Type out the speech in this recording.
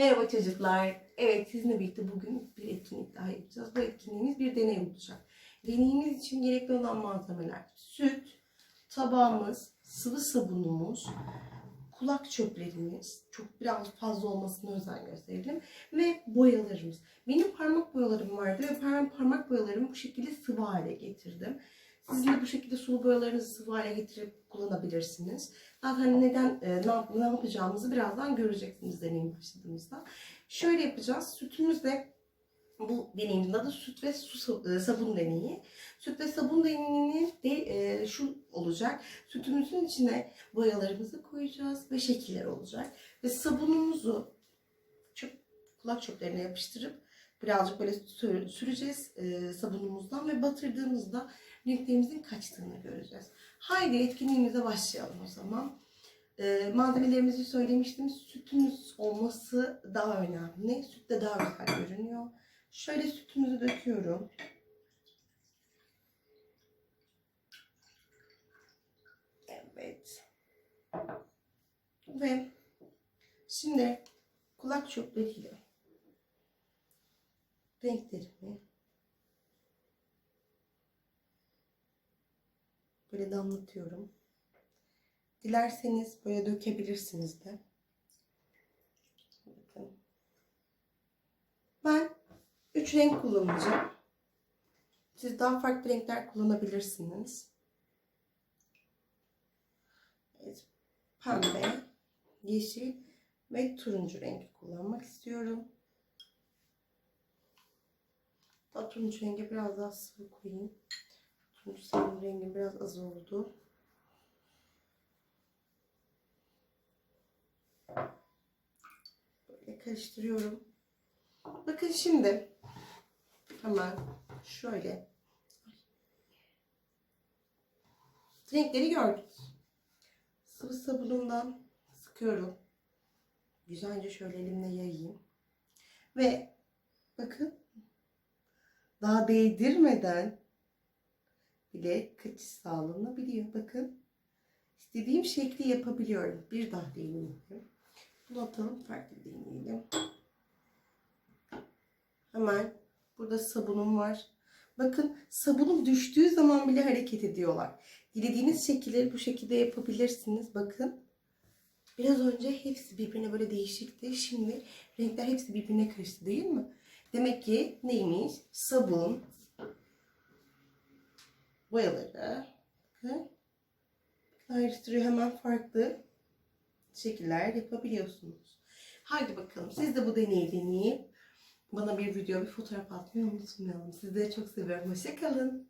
Merhaba çocuklar. Evet sizinle birlikte bugün bir etkinlik daha yapacağız. Bu etkinliğimiz bir deney olacak. Deneyimiz için gerekli olan malzemeler süt, tabağımız, sıvı sabunumuz, kulak çöplerimiz, çok biraz fazla olmasına özen gösterelim ve boyalarımız. Benim parmak boyalarım vardı ve ben parmak boyalarımı bu şekilde sıvı hale getirdim. Sizin de bu şekilde sulu boyalarınızı sıvı hale getirip kullanabilirsiniz. Zaten neden e, ne, yap- ne yapacağımızı birazdan göreceksiniz deneyim başladığımızda. Şöyle yapacağız. Sütümüzde bu deneyimizin adı süt ve su e, sabun deneyi. Süt ve sabun deneyinin de e, şu olacak. Sütümüzün içine boyalarımızı koyacağız ve şekiller olacak. Ve sabunumuzu çöp, kulak çöplerine yapıştırıp birazcık böyle sür- süreceğiz e, sabunumuzdan ve batırdığımızda renklerimizin kaçtığını göreceğiz. Haydi etkinliğimize başlayalım o zaman. E, malzemelerimizi söylemiştim. Sütümüz olması daha önemli. Süt de daha güzel görünüyor. Şöyle sütümüzü döküyorum. Evet. Ve şimdi kulak çöpleriyle renklerimi böyle damlatıyorum. Dilerseniz böyle dökebilirsiniz de. Bakın. Ben üç renk kullanacağım. Siz daha farklı renkler kullanabilirsiniz. Evet. Pembe, yeşil ve turuncu rengi kullanmak istiyorum. Hatta turuncu rengi biraz daha sıvı koyayım. Turuncu senin rengin biraz az oldu. Böyle karıştırıyorum. Bakın şimdi hemen şöyle renkleri gördük. Sıvı sabunumdan sıkıyorum. Güzelce şöyle elimle yayayım. Ve bakın daha değdirmeden bile kaçış sağlanabiliyor. Bakın istediğim şekli yapabiliyorum. Bir daha deneyelim. Bunu atalım farklı deneyelim. Hemen burada sabunum var. Bakın sabunum düştüğü zaman bile hareket ediyorlar. Dilediğiniz şekilleri bu şekilde yapabilirsiniz. Bakın. Biraz önce hepsi birbirine böyle değişikti. Şimdi renkler hepsi birbirine karıştı değil mi? Demek ki neymiş? Sabun, boyaları. Bakın. Ayrıştırıyor hemen farklı şekiller yapabiliyorsunuz. Haydi bakalım siz de bu deneyi deneyip bana bir video bir fotoğraf atmayı unutmayalım. Sizleri çok seviyorum. Hoşçakalın.